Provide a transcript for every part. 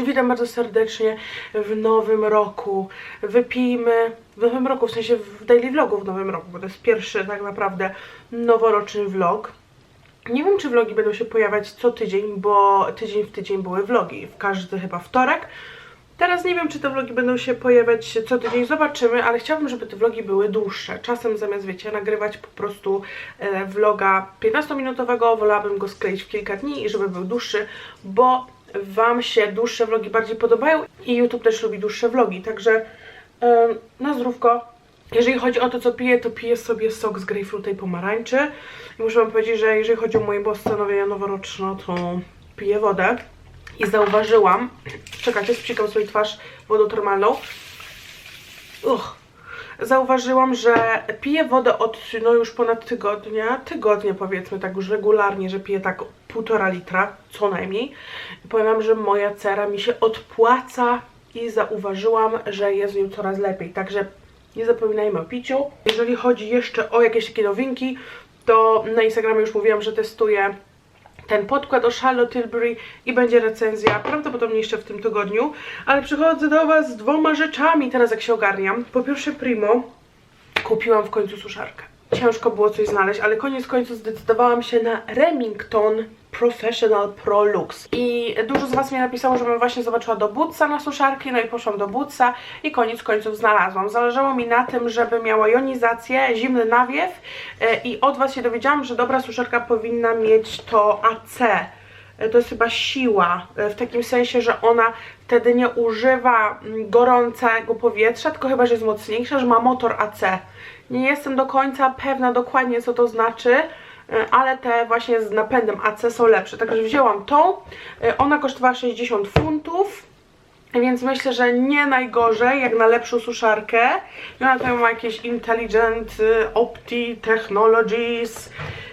Witam bardzo serdecznie w nowym roku. Wypijmy w nowym roku, w sensie w daily vlogu w nowym roku, bo to jest pierwszy tak naprawdę noworoczny vlog. Nie wiem, czy vlogi będą się pojawiać co tydzień, bo tydzień w tydzień były vlogi, w każdy chyba wtorek. Teraz nie wiem, czy te vlogi będą się pojawiać co tydzień, zobaczymy, ale chciałabym, żeby te vlogi były dłuższe. Czasem zamiast, wiecie, nagrywać po prostu e, vloga 15-minutowego, wolałabym go skleić w kilka dni i żeby był dłuższy, bo Wam się dłuższe vlogi bardziej podobają i YouTube też lubi dłuższe vlogi, także e, na zdrówko. Jeżeli chodzi o to, co piję, to piję sobie sok z grejpfruta i pomarańczy. I muszę Wam powiedzieć, że jeżeli chodzi o moje postanowienia noworoczne, to piję wodę. I zauważyłam, czekajcie, sprzykam sobie twarz wodą termalną. Uch. Zauważyłam, że piję wodę od no już ponad tygodnia, tygodnia powiedzmy tak już regularnie, że piję tak półtora litra co najmniej. I powiem wam, że moja cera mi się odpłaca i zauważyłam, że jest nią coraz lepiej. Także nie zapominajmy o piciu. Jeżeli chodzi jeszcze o jakieś takie nowinki, to na Instagramie już mówiłam, że testuję ten podkład o Charlotte Tilbury i będzie recenzja prawdopodobnie jeszcze w tym tygodniu, ale przychodzę do Was z dwoma rzeczami teraz jak się ogarniam. Po pierwsze Primo, kupiłam w końcu suszarkę. Ciężko było coś znaleźć, ale koniec końców zdecydowałam się na Remington Professional Pro Lux. I dużo z Was mi napisało, żebym właśnie zobaczyła do Butsa na suszarki, no i poszłam do Butsa i koniec końców znalazłam. Zależało mi na tym, żeby miała jonizację, zimny nawiew e, i od Was się dowiedziałam, że dobra suszarka powinna mieć to AC. E, To jest chyba siła, e, w takim sensie, że ona wtedy nie używa mm, gorącego powietrza, tylko chyba, że jest mocniejsza, że ma motor AC. Nie jestem do końca pewna dokładnie, co to znaczy, ale te właśnie z napędem AC są lepsze. Także wzięłam tą. E, Ona kosztowała 60 funtów. Więc myślę, że nie najgorzej, jak na lepszą suszarkę. I ona tutaj ma jakieś Intelligent y, Opti Technologies.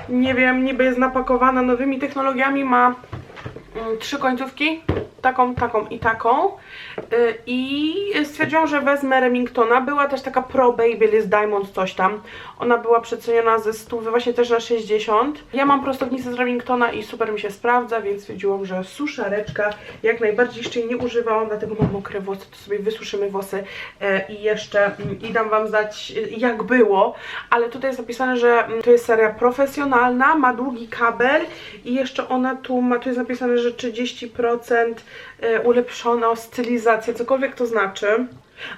Nie wiem, niby jest napakowana nowymi technologiami. Ma mm, trzy końcówki. Taką, taką i taką. Y, I stwierdziłam, że wezmę Remingtona. Była też taka Pro Babyliss Diamond coś tam. Ona była przeceniona ze 100, właśnie też na 60. Ja mam prostownicę z Remingtona i super mi się sprawdza, więc stwierdziłam, że suszareczka jak najbardziej jeszcze jej nie używałam, dlatego mam mokre włosy, to sobie wysuszymy włosy e, i jeszcze mm, i dam wam znać e, jak było, ale tutaj jest napisane, że mm, to jest seria profesjonalna, ma długi kabel i jeszcze ona tu ma, tu jest napisane, że 30% e, ulepszona stylizację, cokolwiek to znaczy.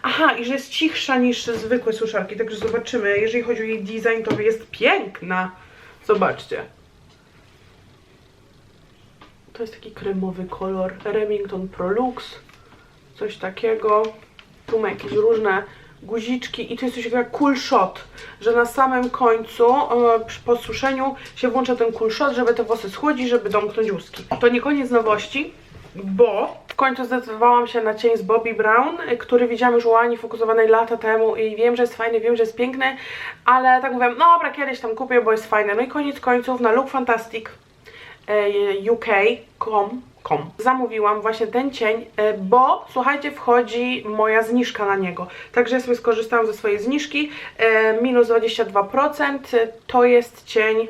Aha, i że jest cichsza niż zwykłe suszarki, także zobaczymy. Jeżeli chodzi o jej design, to jest piękna. Zobaczcie. To jest taki kremowy kolor. Remington Pro Lux. Coś takiego. Tu ma jakieś różne guziczki i tu jest coś takiego jak cool shot, że na samym końcu e, przy posuszeniu się włącza ten cool shot, żeby te włosy schłodzić, żeby domknąć łuski. To nie koniec nowości, bo w końcu zdecydowałam się na cień z Bobbi Brown, który widziałam już u Ani fokusowanej lata temu i wiem, że jest fajny, wiem, że jest piękny, ale tak mówiłam, no dobra, kiedyś tam kupię, bo jest fajny. No i koniec końców na Look Fantastic e, UK.com com. zamówiłam właśnie ten cień, e, bo słuchajcie, wchodzi moja zniżka na niego. Także ja sobie skorzystałam ze swojej zniżki, e, minus 22%, e, to jest cień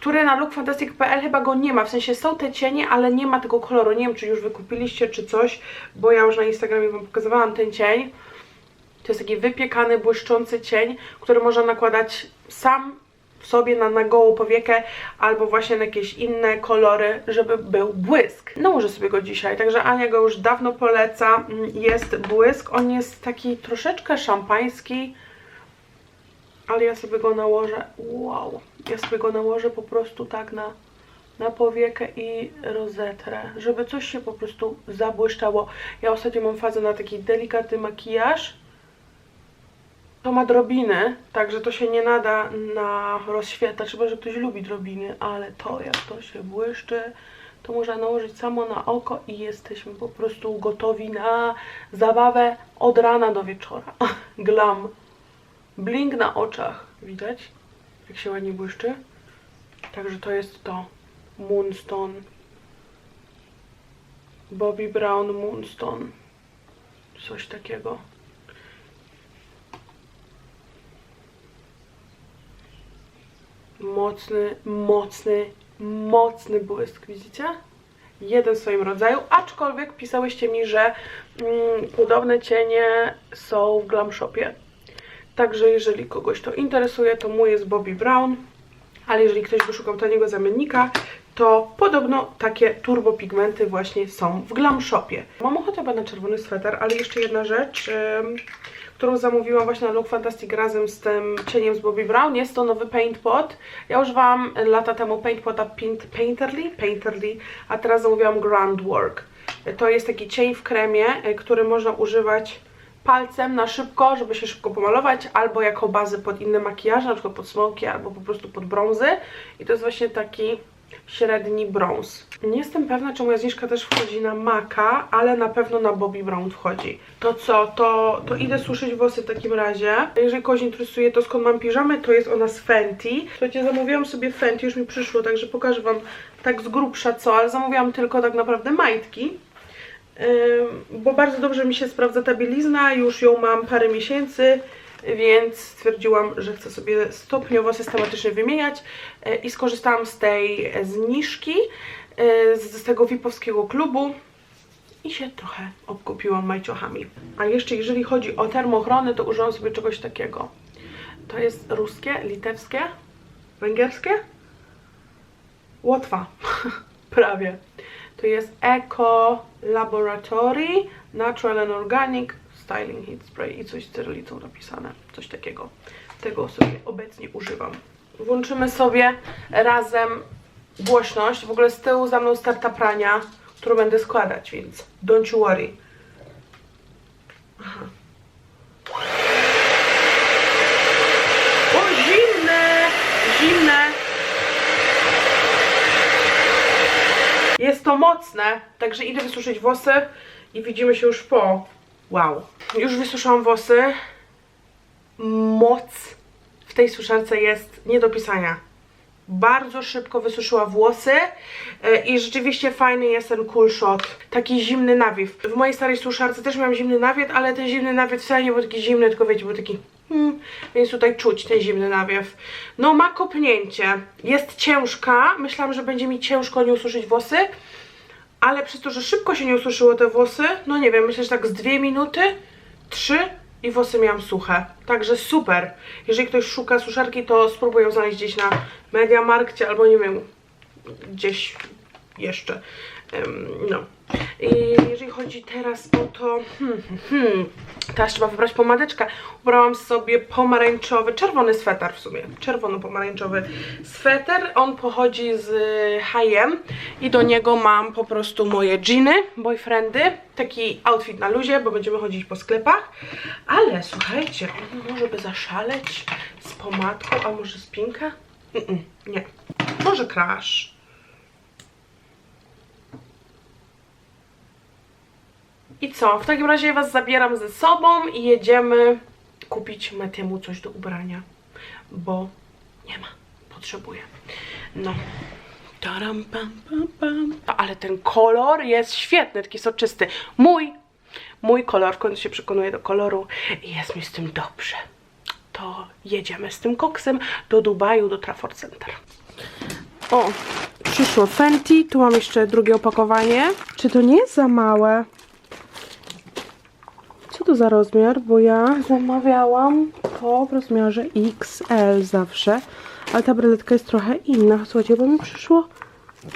który na lookfantastic.pl chyba go nie ma, w sensie są te cienie, ale nie ma tego koloru, nie wiem czy już wykupiliście czy coś, bo ja już na Instagramie wam pokazywałam ten cień. To jest taki wypiekany, błyszczący cień, który można nakładać sam sobie na, na gołą powiekę albo właśnie na jakieś inne kolory, żeby był błysk. Nałożę sobie go dzisiaj, także Ania go już dawno poleca. Mm, Jest błysk, on jest taki troszeczkę szampański, ale ja sobie go nałożę, wow, ja sobie go nałożę po prostu tak na, na powiekę i rozetrę, żeby coś się po prostu zabłyszczało. Ja ostatnio mam fazę na taki delikatny makijaż. To ma drobiny, także to się nie nada na rozświetlacz, chyba że ktoś lubi drobiny, ale to jak to się błyszczy, to można nałożyć samo na oko i jesteśmy po prostu gotowi na zabawę od rana do wieczora. Glam. Blink na oczach, widać? Jak się ładnie błyszczy. Także to jest to. Moonstone. Bobby Brown Moonstone. Coś takiego. Mocny, mocny, mocny błysk, widzicie? jeden w swoim rodzaju, aczkolwiek pisałyście mi, że mm, podobne cienie są w Glam Shopie. Także jeżeli kogoś to interesuje, to mój jest Bobbi Brown, ale jeżeli ktoś by szukał taniego zamiennika, to podobno takie turbopigmenty właśnie są w Glam Shopie. Mam ochotę na czerwony sweter, ale jeszcze jedna rzecz, którą zamówiłam właśnie na Look Fantastic razem z tym cieniem z Bobbi Brown, jest to nowy Paint Pot. Ja używałam lata temu Paint Pota Paint, Painterly, Painterly, a teraz zamówiłam Grand Work. To jest taki cień w kremie, y, który można używać palcem na szybko, żeby się szybko pomalować, albo jako bazę pod inne makijaże, na przykład pod smoki, albo po prostu pod brązy. I to jest właśnie taki średni brąz. Nie jestem pewna, czy moja zniżka też wchodzi na Maka, ale na pewno na Bobbi Brown wchodzi. To co, to, to idę suszyć włosy w takim razie. Jeżeli kogoś interesuje to skąd mam piżamę, to jest ona z Fenty. Słuchajcie, zamówiłam sobie Fenty, już mi przyszło, także pokażę Wam tak z grubsza co, ale zamówiłam tylko tak naprawdę majtki. Bo bardzo dobrze mi się sprawdza ta bielizna, już ją mam parę miesięcy, więc stwierdziłam, że chcę sobie stopniowo, systematycznie wymieniać e, i skorzystałam z tej zniżki, e, z, tego VIP-owskiego klubu i się trochę obkupiłam majciochami. A jeszcze jeżeli chodzi o termochrony, to użyłam sobie czegoś takiego. To jest ruskie, litewskie, węgierskie? Łotwa, prawie. To jest Eco Laboratory Natural and Organic Styling Heat Spray i coś z cyrylicą napisane, coś takiego. Tego sobie obecnie używam. Włączymy sobie razem głośność. W ogóle z tyłu za mną starta prania, którą będę składać, więc don't you worry. Aha. O, zimne! Zimne! Jest to mocne, także idę wysuszyć włosy i widzimy się już po. Wow. Już wysuszyłam włosy. Moc w tej suszarce jest nie do pisania. Bardzo szybko wysuszyła włosy e, i rzeczywiście fajny jest ten cool shot. Taki zimny nawiew. W mojej starej suszarce też miałam zimny nawiet, ale ten zimny nawiet wcale nie był taki zimny, tylko wiecie, był taki Hmm, więc tutaj czuć ten zimny nawiew. No ma kopnięcie. Jest ciężka. Myślałam, że będzie mi ciężko nie ususzyć włosy. Ale przez to, że szybko się nie ususzyło te włosy, no nie wiem, myślę, że tak z dwie minuty, trzy i włosy miałam suche. Także super. Jeżeli ktoś szuka suszarki, to spróbuję znaleźć gdzieś na Mediamarkcie albo nie wiem, gdzieś jeszcze. No. I jeżeli chodzi teraz o to, hmm, hmm, hmm, teraz trzeba wybrać pomadeczkę. Ubrałam sobie pomarańczowy, czerwony sweter w sumie, czerwono-pomarańczowy sweter. On pochodzi z H&M i do niego mam po prostu moje jeany, boyfriendy. Taki outfit na luzie, bo będziemy chodzić po sklepach. Ale słuchajcie, on może by zaszaleć z pomadką, a może z pinka? Mm -mm, nie. Może crash. I co? W takim razie Was zabieram ze sobą i jedziemy kupić Metiemu coś do ubrania, bo nie ma, potrzebuję. No. Taram, pam, pam, pam. No, ale ten kolor jest świetny, taki soczysty. Mój, mój kolor, w końcu się przekonuję do koloru i jest mi z tym dobrze. To jedziemy z tym koksem do Dubaju, do Trafford Center. O, przyszło Fenty, tu mam jeszcze drugie opakowanie. Czy to nie jest za małe? To za rozmiar? Bo ja zamawiałam w rozmiarze XL zawsze, ale ta breletka jest trochę inna. Słuchajcie, bo mi przyszło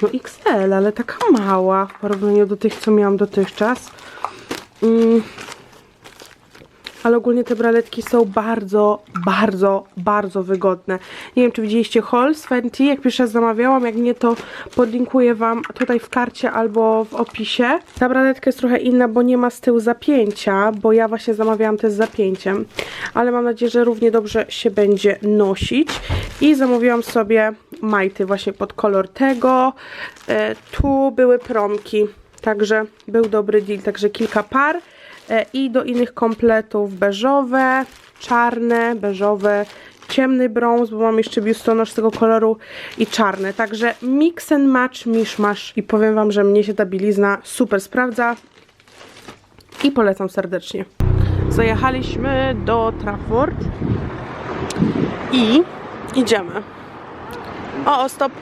no XL, ale taka mała w porównaniu do tych, co miałam dotychczas. Mm. Ale ogólnie te braletki są bardzo, bardzo, bardzo wygodne. Nie wiem, czy widzieliście haul z Fenty, jak pierwszy raz zamawiałam. Jak nie, to podlinkuję Wam tutaj w karcie albo w opisie. Ta braletka jest trochę inna, bo nie ma z tyłu zapięcia, bo ja właśnie zamawiałam też z zapięciem. Ale mam nadzieję, że równie dobrze się będzie nosić. I zamówiłam sobie majty właśnie pod kolor tego. E, tu były promki, także był dobry deal, także kilka par. E, i do innych kompletów beżowe, czarne, beżowe, ciemny brąz, bo mam jeszcze biustonosz tego koloru i czarny. Także mix and match, miszmasz i powiem Wam, że mnie się ta bielizna super sprawdza i polecam serdecznie. Zajechaliśmy do Trafford i idziemy. O, o, stop.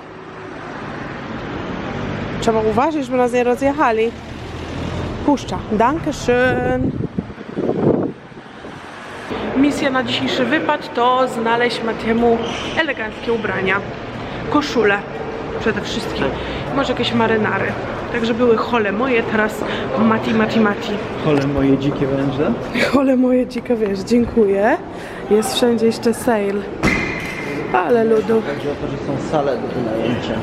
Trzeba uważać, żeby nas nie rozjechali. Puszcza. Danke schön. Misja na dzisiejszy wypad to znaleźć Matiemu eleganckie ubrania. Koszule przede wszystkim. Może jakieś marynary. Także były chole moje, teraz Mati, Mati, Mati. Chole moje dzikie węże. Chole moje dzika, wiesz, dziękuję. Jest wszędzie jeszcze sale. Ale ludu. Chodzi o to, że są sale do wynajęcia.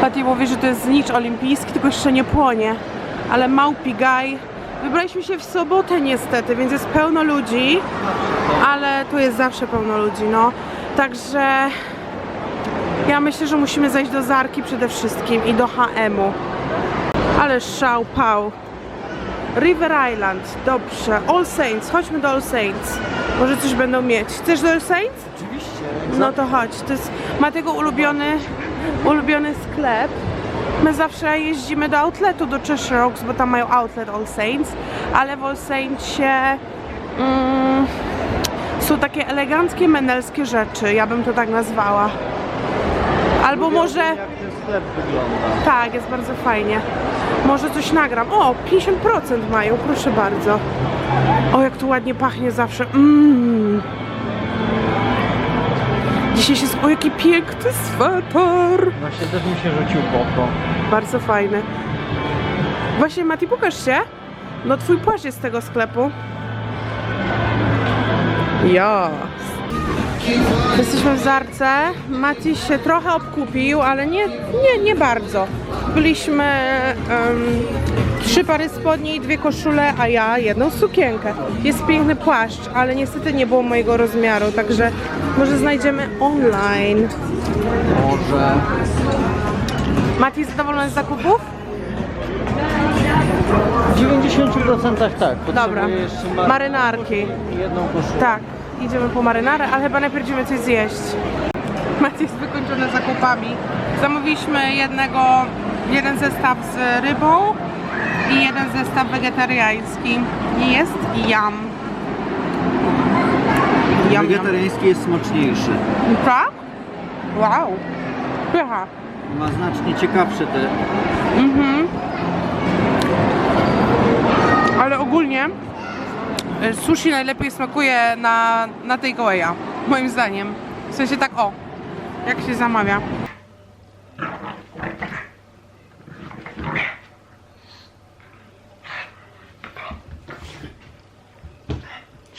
Patty mówi, że to jest znicz olimpijski, tylko jeszcze nie płonie. Ale Małpi Gaj. Wybraliśmy się w sobotę niestety, więc jest pełno ludzi. Ale tu jest zawsze pełno ludzi, no. Także ja myślę, że musimy zejść do Zarki przede wszystkim i do HM-u. Ale szał, pał. River Island, dobrze. All Saints, chodźmy do All Saints. Może coś będą mieć. Chcesz do All Saints? Oczywiście. No to chodź, to jest Matego ulubiony, ulubiony sklep. My zawsze jeździmy do outletu, do Cheshire Oaks, bo tam mają outlet All Saints, ale w All Saintsie mm, są takie eleganckie, menelskie rzeczy, ja bym to tak nazwała. Albo może... Jak ten sklep wygląda. Tak, jest bardzo fajnie. Może coś nagram. O, 50% mają, proszę bardzo. O, jak tu ładnie pachnie zawsze. Mmm. Dzisiaj się... O, jaki piękny sweter. Właśnie też mi się rzucił w oko. Bardzo fajny. Właśnie, Mati, pokaż się. No, twój płaszcz jest z tego sklepu. Ja. Jesteśmy w Zarce. Mati się trochę obkupił, ale nie, nie, nie bardzo. Byliśmy em, trzy pary spodni i dwie koszule, a ja jedną sukienkę. Jest piękny płaszcz, ale niestety nie było mojego rozmiaru, także może znajdziemy online. Może. Mati zadowolony z zakupów? W 90% tak. Potrzebuję Dobra. jeszcze mar- Marynarki. jedną koszulę. Tak, idziemy po marynarę, ale chyba najpierw idziemy coś zjeść. Maciej jest wykończony zakupami. Zamówiliśmy jednego, jeden zestaw z rybą i jeden zestaw wegetariański. I jest jam. Jam. Wegetariański jest smaczniejszy. Tak? Wow. Pycha. Ma znacznie ciekawsze te. Mhm. Ale ogólnie y, sushi najlepiej smakuje na, na takeawaya, moim zdaniem. W sensie tak o, jak się zamawia.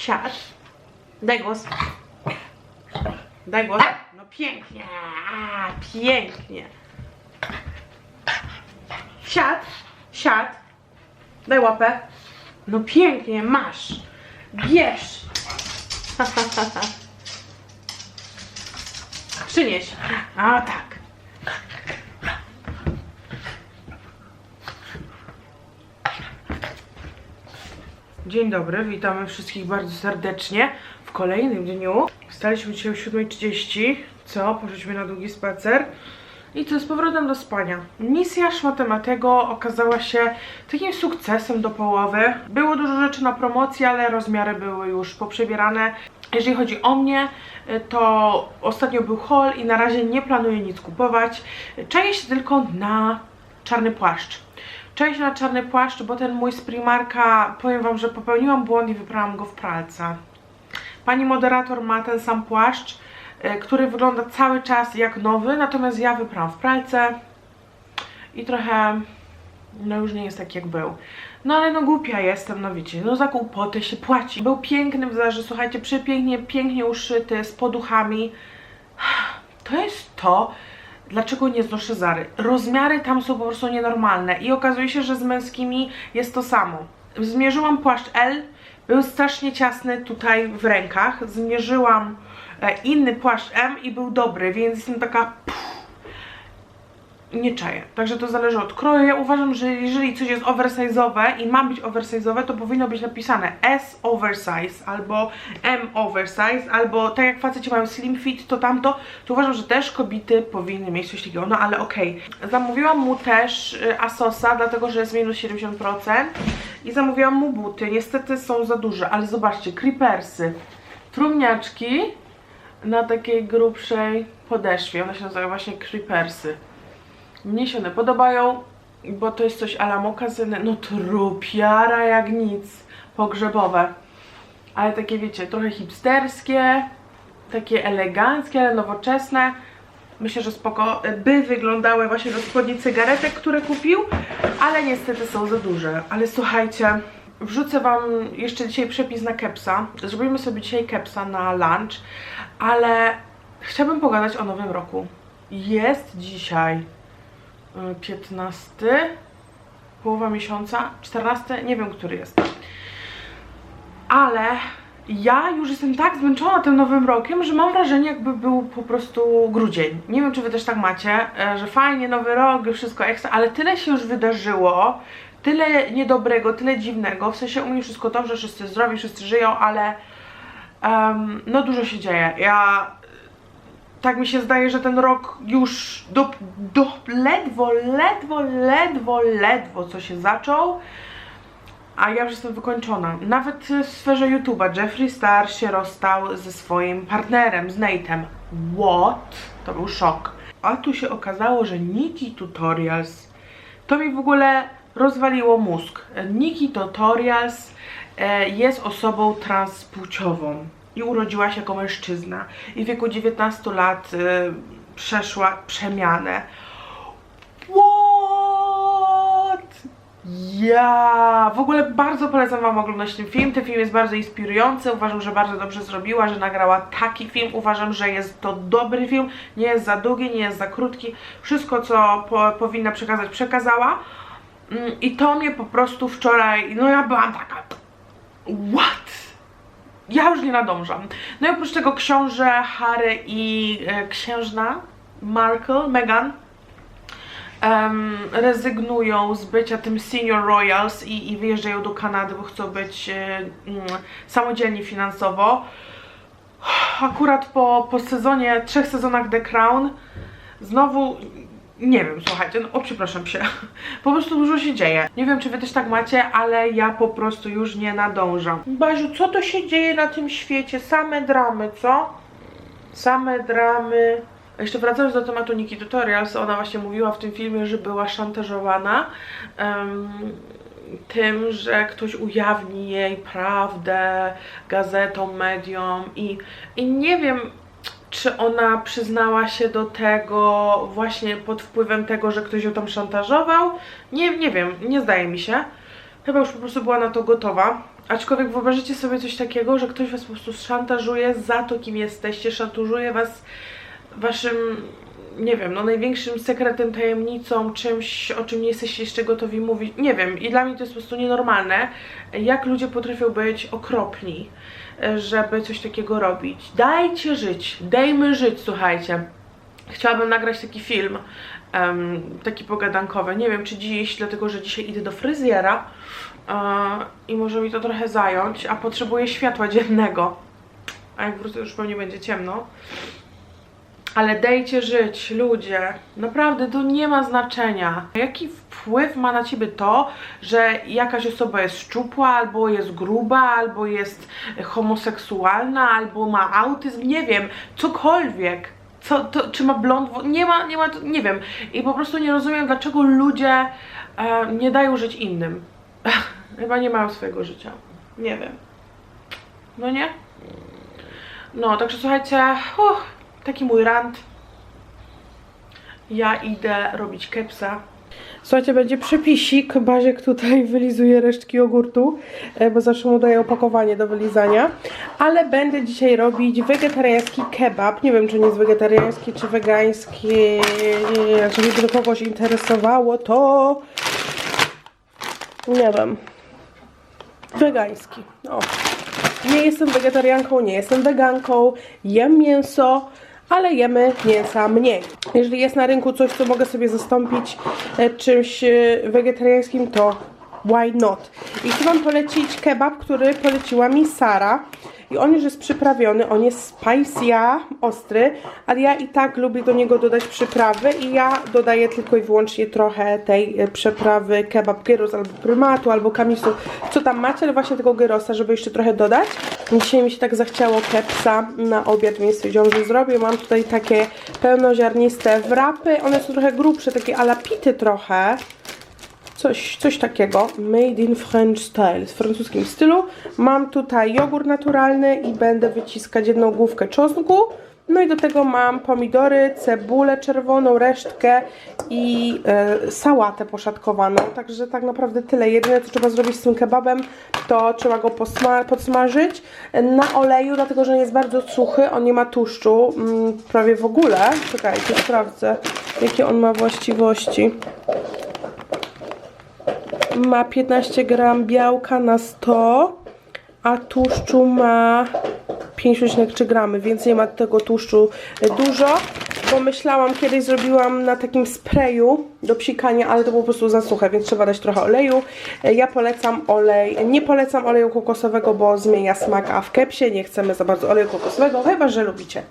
Siad. Daj głos. Daj głos. No pięknie, a, pięknie. Siad, siad. Daj łapę. No pięknie, masz. Bierz. Przynieś. A tak. Dzień dobry, witamy wszystkich bardzo serdecznie w kolejnym dniu. Wstaliśmy dzisiaj o 7.30, co? Poszliśmy na długi spacer. I to z powrotem do spania. Misja Szmatematego okazała się takim sukcesem do połowy. Było dużo rzeczy na promocji, ale rozmiary były już poprzebierane. Jeżeli chodzi o mnie, to ostatnio był haul i na razie nie planuję nic kupować. Czaję się tylko na czarny płaszcz. Się na czarny płaszcz, bo ten mój z Primarka, powiem wam, że popełniłam błąd i wyprałam go w pralce. Pani moderator ma ten sam płaszcz, e, który wygląda cały czas jak nowy, natomiast ja wyprałam w pralce i trochę, no już nie jest tak jak był. No ale no głupia jestem, no wiecie, no za głupoty się płaci. Był piękny w zarze, słuchajcie, przepięknie, pięknie uszyty, z poduchami. To jest to, dlaczego nie znoszę Zary. Rozmiary tam są po prostu nienormalne i okazuje się, że z męskimi jest to samo. Zmierzyłam płaszcz L, był strasznie ciasny tutaj w rękach. Zmierzyłam e, inny płaszcz M i był dobry, więc jestem taka... Pff, nie czaję. Także to zależy od kroju. Ja uważam, że jeżeli coś jest oversize'owe i ma być oversize'owe, to powinno być napisane S oversize albo M oversize, albo tak jak faceci mają slim fit, to tamto, to uważam, że też kobiety powinny mieć coś takiego. No ale okej. Zamówiłam mu też y, Asosa, dlatego że jest minus 70% i zamówiłam mu buty. Niestety są za duże, ale zobaczcie, creepersy, trumniaczki na takiej grubszej podeszwie. One się nazywają właśnie creepersy. Mnie się one podobają. bo to jest coś ala mokazyny, no trupiara jak nic, pogrzebowe. Ale takie wiecie, trochę hipsterskie, takie eleganckie, ale nowoczesne. Myślę, że spoko by wyglądały właśnie do spodni cygaretek, które kupił, ale niestety są za duże. Ale słuchajcie, wrzucę wam jeszcze dzisiaj przepis na kepsa. Zrobimy sobie dzisiaj kepsa na lunch, ale chciałabym pogadać o nowym roku. Jest dzisiaj 15, połowa miesiąca, 14, nie wiem, który jest. Ale ja już jestem tak zmęczona tym nowym rokiem, że mam wrażenie, jakby był po prostu grudzień. Nie wiem, czy wy też tak macie, e, że fajnie, nowy rok, wszystko ekstra, ale tyle się już wydarzyło, tyle niedobrego, tyle dziwnego. W sensie u mnie wszystko dobrze, wszyscy zdrowi, wszyscy żyją, ale em, no dużo się dzieje. Ja tak mi się zdaje, że ten rok już do, do ledwo, ledwo, ledwo, ledwo co się zaczął, a ja już jestem wykończona. Nawet w sferze YouTube'a Jeffree Star się rozstał ze swoim partnerem, z Nate'em. What? To był szok. A tu się okazało, że Nikki Tutorials to mi w ogóle rozwaliło mózg. Nikki Tutorials e, jest osobą transpłciową i urodziła się jako mężczyzna i w wieku 19 lat e, przeszła przemianę. What? Ja w ogóle bardzo polecam Wam oglądać ten film. Ten film jest bardzo inspirujący. Uważam, że bardzo dobrze zrobiła, że nagrała taki film. Uważam, że jest to dobry film. Nie jest za długi, nie jest za krótki. Wszystko, co po, powinna przekazać, przekazała. Mm, I to mnie po prostu wczoraj, no ja byłam taka. What? Ja już nie nadążam. No i oprócz tego książę Harry i e, księżna Markle, Meghan em, rezygnują z bycia tym senior royals i, i wyjeżdżają do Kanady, bo chcą być e, mm, samodzielni finansowo. Akurat po, po sezonie, trzech sezonach The Crown znowu nie wiem, słuchajcie, no o przepraszam się. Po prostu dużo się dzieje. Nie wiem, czy wy też tak macie, ale ja po prostu już nie nadążam. Baziu, co to się dzieje na tym świecie? Same dramy, co? Same dramy. Jeszcze wracając do tematu Nikki Tutorials, ona właśnie mówiła w tym filmie, że była szantażowana em, tym, że ktoś ujawni jej prawdę gazetom, mediom i, i nie wiem, czy ona przyznała się do tego właśnie pod wpływem tego, że ktoś ją tam szantażował. Nie, nie wiem, nie zdaje mi się. Chyba już po prostu była na to gotowa. Aczkolwiek wyobraźcie sobie coś takiego, że ktoś was po prostu szantażuje za to, kim jesteście, szantażuje was waszym, nie wiem, no największym sekretem, tajemnicą, czymś, o czym nie jesteście jeszcze gotowi mówić. Nie wiem, i dla mnie to jest po prostu nienormalne, jak ludzie potrafią być okropni, żeby coś takiego robić. Dajcie żyć, dajmy żyć, słuchajcie. Chciałabym nagrać taki film, em, taki pogadankowy. Nie wiem, czy dziś, dlatego że dzisiaj idę do fryzjera e, i może mi to trochę zająć, a potrzebuję światła dziennego. A jak wrócę, już pewnie będzie ciemno. Ale dejcie żyć, ludzie. Naprawdę to nie ma znaczenia. Jaki wpływ ma na ciebie to, że jakaś osoba jest szczupła, albo jest gruba, albo jest homoseksualna, albo ma autyzm, nie wiem, cokolwiek. Co, to, czy ma blond, nie ma, nie ma, nie wiem. I po prostu nie rozumiem, dlaczego ludzie e, nie dają żyć innym. Chyba nie mają swojego życia. Nie wiem. No nie? No, także słuchajcie, taki mój rant. Ja idę robić kepsa. Słuchajcie, będzie przepisik. Baziek tutaj wylizuje resztki jogurtu, e, bo zawsze mu daje opakowanie do wylizania. Ale będę dzisiaj robić wegetariański kebab. Nie wiem, czy nie jest wegetariański, czy wegański. Jeżeli by to kogoś interesowało, to... Nie wiem. Wegański. O. Nie jestem wegetarianką, nie jestem weganką, jem mięso, ale jemy mięsa mniej. Jeżeli jest na rynku coś, co mogę sobie zastąpić e, czymś e, wegetariańskim, to why not? I chcę Wam polecić kebab, który poleciła mi Sara. I on już jest przyprawiony, on jest spicy, ostry, ale ja i tak lubię do niego dodać przyprawy i ja dodaję tylko i wyłącznie trochę tej e, przyprawy kebab gyros albo prymatu, albo kamisu, co tam macie, ale właśnie tego gyrosa, żeby jeszcze trochę dodać. Dzisiaj mi się tak zachciało kepsa na obiad, więc stwierdziłam, że zrobię. Mam tutaj takie pełnoziarniste wrapy, one są trochę grubsze, takie alapity trochę. Coś, coś takiego. Made in French style, w francuskim stylu. Mam tutaj jogurt naturalny i będę wyciskać jedną główkę czosnku. No i do tego mam pomidory, cebulę czerwoną, resztkę i e, sałatę poszatkowaną. Także tak naprawdę tyle. Jedyne co trzeba zrobić z tym kebabem, to trzeba go podsmażyć na oleju, dlatego że jest bardzo suchy, on nie ma tłuszczu mm, prawie w ogóle. Czekajcie, sprawdzę jakie on ma właściwości. Ma 15 gram białka na 100, a tłuszczu ma 5,3 gramy, więc nie ma tego tłuszczu e, dużo. Bo myślałam, kiedyś zrobiłam na takim sprayu do psikania, ale to po prostu za suche, więc trzeba dać trochę oleju. E, Ja polecam olej, nie polecam oleju kokosowego, bo zmienia smak, a w kepsie nie chcemy za bardzo oleju kokosowego, chyba że lubicie.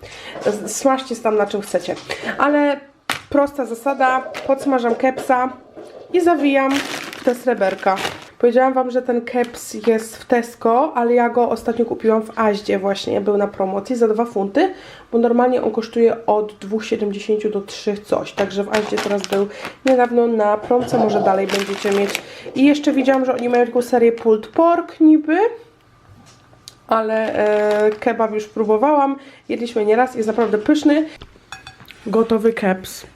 Smażcie tam na czym chcecie. Ale prosta zasada, podsmażam kepsa i zawijam te sreberka. Powiedziałam Wam, że ten keps jest w Tesco, ale ja go ostatnio kupiłam w Aździe właśnie, był na promocji za 2 funty, bo normalnie on kosztuje od 2,70 do 3 coś, także w Aździe teraz był niedawno na promce, może dalej będziecie mieć. I jeszcze widziałam, że oni mają taką serię pulled pork niby, ale e, kebab już próbowałam, jedliśmy nieraz, jest naprawdę pyszny. Gotowy keps.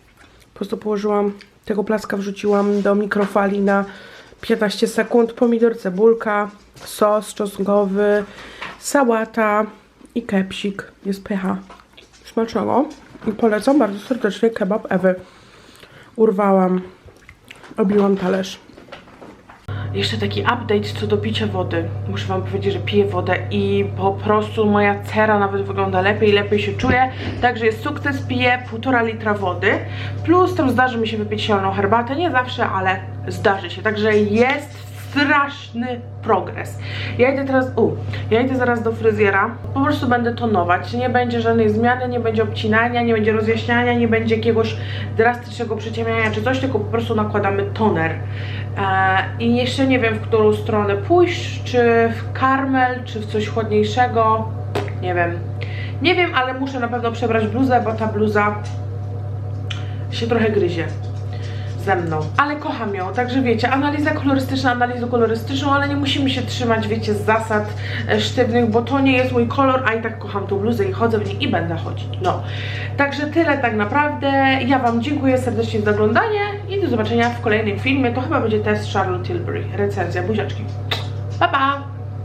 Po prostu położyłam tego placka, wrzuciłam do mikrofali na 15 sekund. Pomidor, cebulka, sos czosnkowy, sałata i kepsik. Jest pycha. Smacznego. I polecam bardzo serdecznie kebab Ewy. Urwałam, obiłam talerz. Jeszcze taki update co do picia wody. Muszę Wam powiedzieć, że piję wodę i po prostu moja cera nawet wygląda lepiej, lepiej się czuję. Także jest sukces, piję półtora litra wody. Plus tam zdarzy mi się wypić zieloną herbatę. Nie zawsze, ale zdarzy się. Także jest straszny progres. Ja idę teraz, u, ja idę zaraz do fryzjera. Po prostu będę tonować. Nie będzie żadnej zmiany, nie będzie obcinania, nie będzie rozjaśniania, nie będzie jakiegoś drastycznego przyciemniania czy coś, tylko po prostu nakładamy toner. E, I jeszcze nie wiem, w którą stronę pójść, czy w karmel, czy w coś chłodniejszego. Nie wiem. Nie wiem, ale muszę na pewno przebrać bluzę, bo ta bluza się trochę gryzie ze mną, ale kocham ją, także wiecie, analiza kolorystyczna, analizą kolorystyczną, ale nie musimy się trzymać, wiecie, z zasad e, sztywnych, bo to nie jest mój kolor, a i tak kocham tą bluzę i chodzę w niej i będę chodzić, no. Także tyle tak naprawdę, ja Wam dziękuję serdecznie za oglądanie i do zobaczenia w kolejnym filmie, to chyba będzie test Charlotte Tilbury, recenzja, buziaczki. Pa, pa!